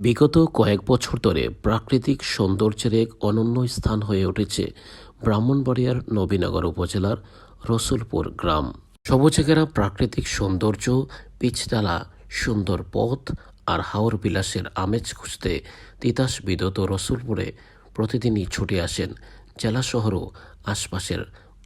বিগত কয়েক বছর ধরে প্রাকৃতিক সৌন্দর্যের এক অনন্য স্থান হয়ে উঠেছে ব্রাহ্মণবাড়িয়ার নবীনগর উপজেলার রসুলপুর গ্রাম। সবুজে ঘেরা প্রাকৃতিক সৌন্দর্য, পিচডালা, সুন্দর পথ আর হাওর বিলাসের আমেজ খুঁজতে তিতাস বিদত রসুলপুরে প্রতিদিনই ছুটে আসেন জেলা শহর ও আশপাশের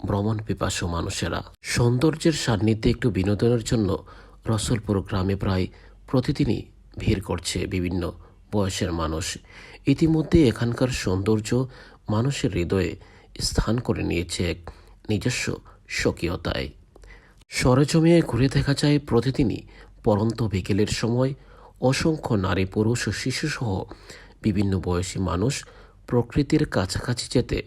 ভ্রমণ পিপাসু মানুষেরা। সৌন্দর্যের সান্নিধ্যে একটু বিনোদনের জন্য রসুলপুর গ্রামে প্রায় প্রতিদিনই ভিড় করছে বিভিন্ন বয়সের মানুষ। ইতিমধ্যে এখানকার সৌন্দর্য মানুষের হৃদয়ে স্থান করে নিয়েছে এক নিজস্ব স্বকীয়তায়। সরেজমিয়ে ঘুরে দেখা যায়, প্রতিদিনই পরন্ত বিকেলের সময় অসংখ্য নারী, পুরুষ ও শিশুসহ বিভিন্ন বয়সী মানুষ প্রকৃতির কাছাকাছি যেতে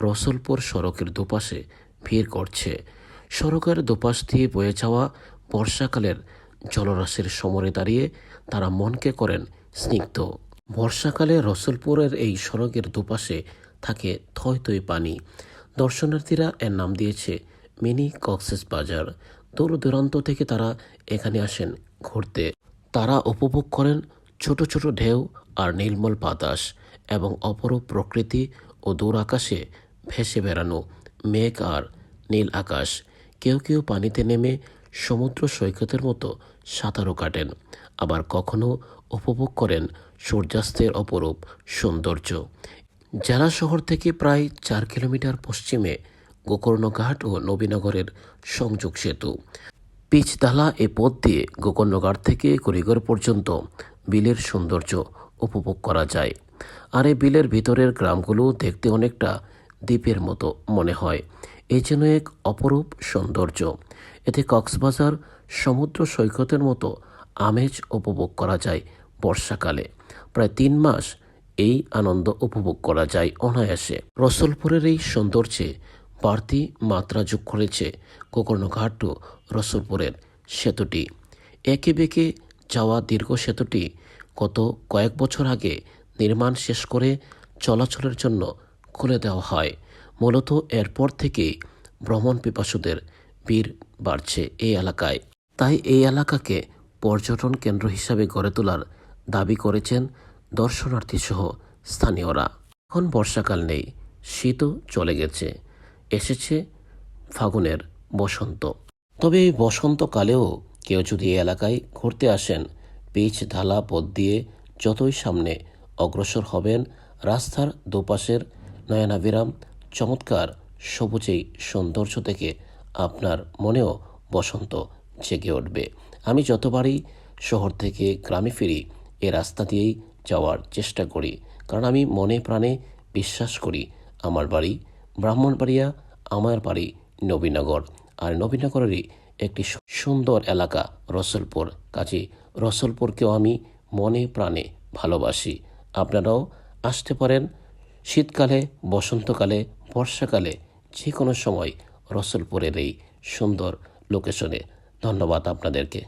রসলপুর সড়কের দুপাশে ভিড় করছে। সড়কের দুপাশ দিয়ে বয়ে যাওয়া বর্ষাকালের জলরাশির সমরে দাঁড়িয়ে তারা মনকে করেন স্নিগ্ধ। বর্ষাকালে রসুলপুরের এই সড়কের দুপাশে থাকে থই থই পানি। দর্শনার্থীরা এর নাম দিয়েছে মিনি কক্সেস বাজার। দূর দূরান্ত থেকে তারা এখানে আসেন ঘুরতে। তারা উপভোগ করেন ছোট ছোট ঢেউ আর নীলমল বাতাস এবং অপরূপ প্রকৃতি ও দূর আকাশে ভেসে বেড়ানো মেঘ আর নীল আকাশ। কেউ কেউ পানিতে নেমে সমুদ্র সৈকতের মতো সাঁতারও কাটেন, আবার কখনো উপভোগ করেন সূর্যাস্তের অপরূপ সৌন্দর্য। জেলা শহর থেকে প্রায় চার কিলোমিটার পশ্চিমে গোকর্ণঘাট ও নবীনগরের সংযোগ সেতু। পিচদালা এ পথ দিয়ে গোকর্ণঘাট থেকে করিগর পর্যন্ত বিলের সৌন্দর্য উপভোগ করা যায়। আর এই বিলের ভিতরের গ্রামগুলো দেখতে অনেকটা দ্বীপের মতো মনে হয়। এ যেন এক অপরূপ সৌন্দর্য। এতে কক্সবাজার সমুদ্র সৈকতের মতো আমেজ উপভোগ করা যায় বর্ষাকালে। প্রায় তিন মাস এই আনন্দ উপভোগ করা যায় অনায়াসে। রসুলপুরের এই সৌন্দর্যে বাড়তি মাত্রা যোগ করেছে গোকর্ণঘাট ও রসুলপুরের সেতুটি। একে বেঁকে যাওয়া দীর্ঘ সেতুটি গত কয়েক বছর আগে নির্মাণ শেষ করে চলাচলের জন্য খুলে দেওয়া হয়। মূলত এরপর থেকেই ভ্রমণ পিপাসুদের ভিড় বাড়ছে এই এলাকায়। তাই এই এলাকাকে পর্যটন কেন্দ্র হিসাবে গড়ে তোলার দাবি করেছেন দর্শনার্থী সহ স্থানীয়রা। এখন বর্ষাকাল নেই, শীতও চলে গেছে, এসেছে ফাগুনের বসন্ত। তবে এই বসন্তকালেও কেউ যদি এই এলাকায় ঘুরতে আসেন, পিচ, ঢালা, পথ দিয়ে যতই সামনে অগ্রসর হবেন, রাস্তার দুপাশের নয়নাবিরাম চমৎকার সবুজেই সৌন্দর্য থেকে আপনার মনেও বসন্ত জেগে উঠবে। আমি যতবারই শহর থেকে গ্রামে ফিরি, এ রাস্তা দিয়েই যাওয়ার চেষ্টা করি। কারণ আমি মনে প্রাণে বিশ্বাস করি, আমার বাড়ি ব্রাহ্মণবাড়িয়া, আমার বাড়ি নবীনগর। আর নবীনগরেরই একটি সুন্দর এলাকা, রসলপুর। কাজে রসলপুরকেও আমি মনে প্রাণে ভালোবাসি। আপনারাও আসতে পারেন শীতকালে, বসন্তকালে, বর্ষাকালে যে কোনো সময় রসলপুরের এই সুন্দর লোকেশনে ধন্যবাদ আপনাদেরকে।